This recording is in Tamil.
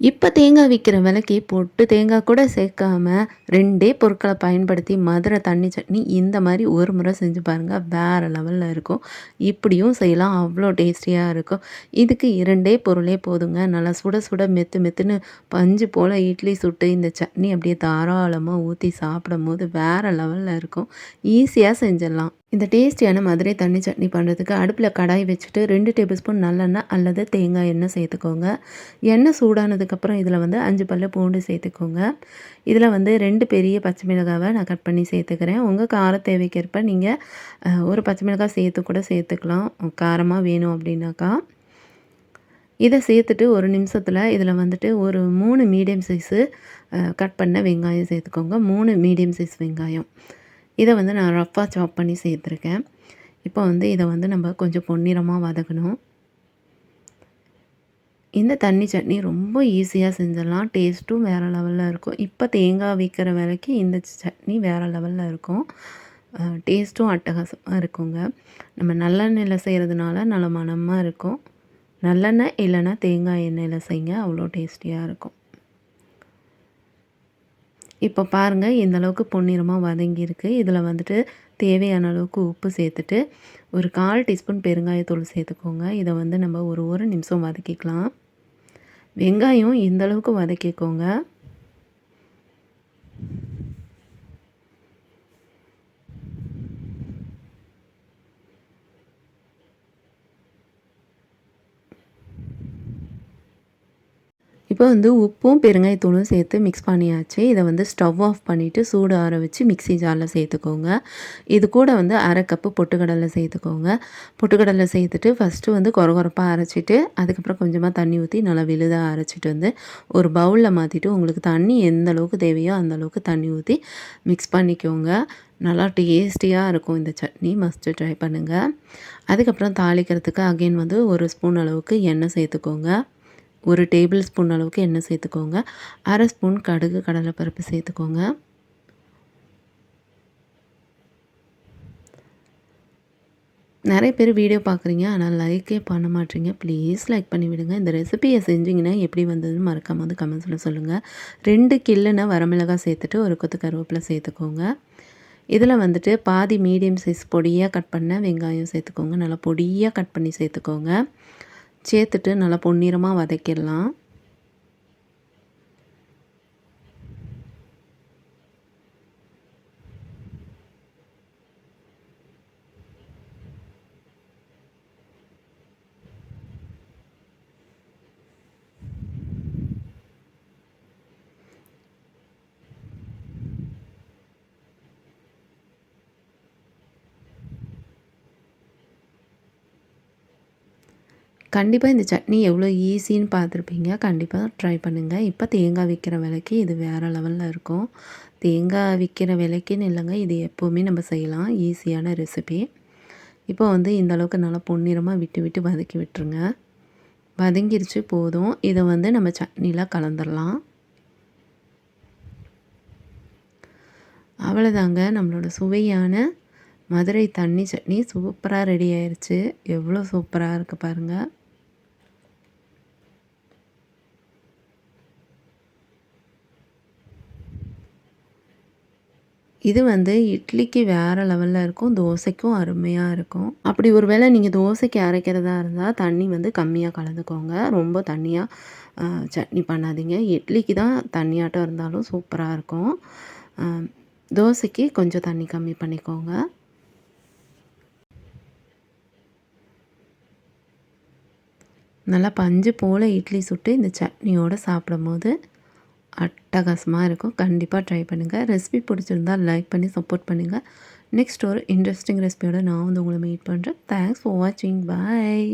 இப்போ தேங்காய் விற்கிற விலைக்கு பொட்டு தேங்காய் கூட சேர்க்காம ரெண்டே பொருட்களை பயன்படுத்தி மதுரை தண்ணி சட்னி இந்த மாதிரி ஒரு முறை செஞ்சு பாருங்கள் வேறு லெவலில் இருக்கும். இப்படியும் செய்யலாம். அவ்வளோ டேஸ்டியாக இருக்கும். இதுக்கு இரண்டே பொருளே போதுங்க. நல்லா சுட சுட மெத்து மெத்துன்னு பஞ்சு போல் இட்லி சுட்டு இந்த சட்னி அப்படியே தாராளமாக ஊற்றி சாப்பிடும் போது வேறு லெவலில் இருக்கும். ஈஸியாக செஞ்சிடலாம். இந்த டேஸ்டியான மதுரை தண்ணி சட்னி பண்ணுறதுக்கு அடுப்பில் கடாய் வச்சுட்டு ரெண்டு டேபிள் ஸ்பூன் நல்லெண்ணெய் அல்லது தேங்காய் எண்ணெய் சேர்த்துக்கோங்க. எண்ணெய் சூடானதுக்கப்புறம் இதில் வந்து அஞ்சு பல்ல பூண்டு சேர்த்துக்கோங்க. இதில் வந்து ரெண்டு பெரிய பச்சை மிளகாவை நான் கட் பண்ணி சேர்த்துக்கிறேன். உங்கள் கார தேவைக்கேற்ப நீங்கள் ஒரு பச்சை மிளகாய் சேர்த்து கூட சேர்த்துக்கலாம். காரமாக வேணும் அப்படின்னாக்கா. இதை சேர்த்துட்டு ஒரு நிமிஷத்தில் இதில் வந்துட்டு ஒரு மூணு மீடியம் சைஸு கட் பண்ண வெங்காயம் சேர்த்துக்கோங்க. மூணு மீடியம் சைஸ் வெங்காயம். இதை வந்து நான் ரஃப்பாக சாப் பண்ணி சேர்த்துருக்கேன். இப்போ வந்து இதை வந்து நம்ம கொஞ்சம் பொன்னிறமாக வதக்கணும். இந்த தண்ணி சட்னி ரொம்ப ஈஸியாக செஞ்சிடலாம். டேஸ்ட்டும் வேறு லெவலில் இருக்கும். இப்போ தேங்காய் விற்கிற விலைக்கு இந்த சட்னி வேறு லெவலில் இருக்கும். டேஸ்ட்டும் அட்டகாசமாக இருக்குங்க. நம்ம நல்லெண்ணெயில் செய்கிறதுனால நல்ல மனமாக இருக்கும். நல்லெண்ணெய் இல்லைன்னா தேங்காய் எண்ணெயில் செய்யுங்க அவ்வளோ டேஸ்டியாக இருக்கும். இப்போ பாருங்கள் இந்தளவுக்கு பொன்னிறமாக வதங்கியிருக்கு. இதில் வந்துட்டு தேவையான அளவுக்கு உப்பு சேர்த்துட்டு ஒரு கால் டீஸ்பூன் பெருங்காயத்தூள் சேர்த்துக்கோங்க. இதை வந்து நம்ம ஒரு ஒரு நிமிஷம் வதக்கிக்கலாம். வெங்காயம் இந்த அளவுக்கு வதக்கிக்கோங்க. இப்போ வந்து உப்பும் பெருங்காயத்தூளும் சேர்த்து மிக்ஸ் பண்ணியாச்சு. இதை வந்து ஸ்டவ் ஆஃப் பண்ணிவிட்டு சூடு ஆற வச்சு மிக்சி ஜாரில் சேர்த்துக்கோங்க. இது கூட வந்து அரை கப்பு பொட்டுக்கடலை சேர்த்துக்கோங்க. பொட்டுக்கடலை சேர்த்துட்டு ஃபஸ்ட்டு வந்து குறகுறப்பாக அரைச்சிட்டு அதுக்கப்புறம் கொஞ்சமாக தண்ணி ஊற்றி நல்லா விழுதாக அரைச்சிட்டு வந்து ஒரு பவுலில் மாற்றிட்டு உங்களுக்கு தண்ணி எந்த அளவுக்கு தேவையோ அந்த அளவுக்கு தண்ணி ஊற்றி மிக்ஸ் பண்ணிக்கோங்க. நல்லா டேஸ்டியாக இருக்கும் இந்த சட்னி. மஸ்ட்டு ட்ரை பண்ணுங்கள் அதுக்கப்புறம் தாளிக்கிறதுக்கு அகெயின் வந்து ஒரு ஸ்பூன் அளவுக்கு எண்ணெய் சேர்த்துக்கோங்க. ஒரு டேபிள் ஸ்பூன் அளவுக்கு எண்ணெய் சேர்த்துக்கோங்க. அரை ஸ்பூன் கடுகு கடலைப்பருப்பு சேர்த்துக்கோங்க. நிறைய பேர் வீடியோ பார்க்குறீங்க ஆனால் லைக்கே பண்ண மாட்டீங்க. ப்ளீஸ் லைக் பண்ணி விடுங்க. இந்த ரெசிபியை செஞ்சிங்கன்னா எப்படி வந்ததுன்னு மறக்காமல் வந்து கமெண்ட்ஸில் சொல்லுங்கள் ரெண்டு கில்லுனா வரமிளகாய் சேர்த்துட்டு ஒரு கொத்து கருவேப்பிலை சேர்த்துக்கோங்க. இதில் வந்துட்டு பாதி மீடியம் சைஸ் பொடியாக கட் பண்ண வெங்காயம் சேர்த்துக்கோங்க. நல்லா பொடியாக கட் பண்ணி சேர்த்துக்கோங்க. சேர்த்துட்டு நல்லா பொன்னிறமாக வதக்கிடலாம். கண்டிப்பாக இந்த சட்னி எவ்வளோ ஈஸின்னு பார்த்துருப்பீங்க. கண்டிப்பாக ட்ரை பண்ணுங்கள் இப்போ தேங்காய் விற்கிற விலைக்கு இது வேறு லெவலில் இருக்கும். தேங்காய் விற்கிற விலைக்குன்னு இல்லைங்க. இது எப்போவுமே நம்ம செய்யலாம். ஈஸியான ரெசிபி இப்போ வந்து இந்த அளவுக்கு நல்லா பொன்னிறமாக விட்டு விட்டு வதக்கி விட்டுருங்க. வதங்கிருச்சு போதும். இதை வந்து நம்ம சட்னியில் கலந்துடலாம் அவ்வளோதாங்க நம்மளோட சுவையான மதுரை தண்ணி சட்னி. சூப்பராக ரெடி ஆயிடுச்சு எவ்வளோ சூப்பராக இருக்குது பாருங்கள் இது வந்து இட்லிக்கு வேறு லெவலில் இருக்கும் தோசைக்கும் அருமையாக இருக்கும். அப்படி ஒரு வேளை நீங்கள் தோசைக்கு அரைக்கிறதா இருந்தால் தண்ணி வந்து கம்மியாக கலந்துக்கோங்க. ரொம்ப தண்ணியாக சட்னி பண்ணாதீங்க. இட்லிக்கு தான் தண்ணியாட்டம் இருந்தாலும் சூப்பராக இருக்கும். தோசைக்கு கொஞ்சம் தண்ணி கம்மி பண்ணிக்கோங்க. நல்லா பஞ்சு போல் இட்லி சுட்டு இந்த சட்னியோடு சாப்பிடும்போது அட்டகாசமாக இருக்கும். கண்டிப்பாக ட்ரை பண்ணுங்கள் ரெசிபி பிடிச்சிருந்தால் லைக் பண்ணி சப்போர்ட் பண்ணுங்கள் நெக்ஸ்ட் ஒரு இன்ட்ரெஸ்டிங் ரெசிபியோட நான் வந்து உங்களை மீட் பண்ணுறேன் தேங்க்ஸ் ஃபார் வாட்சிங் பாய்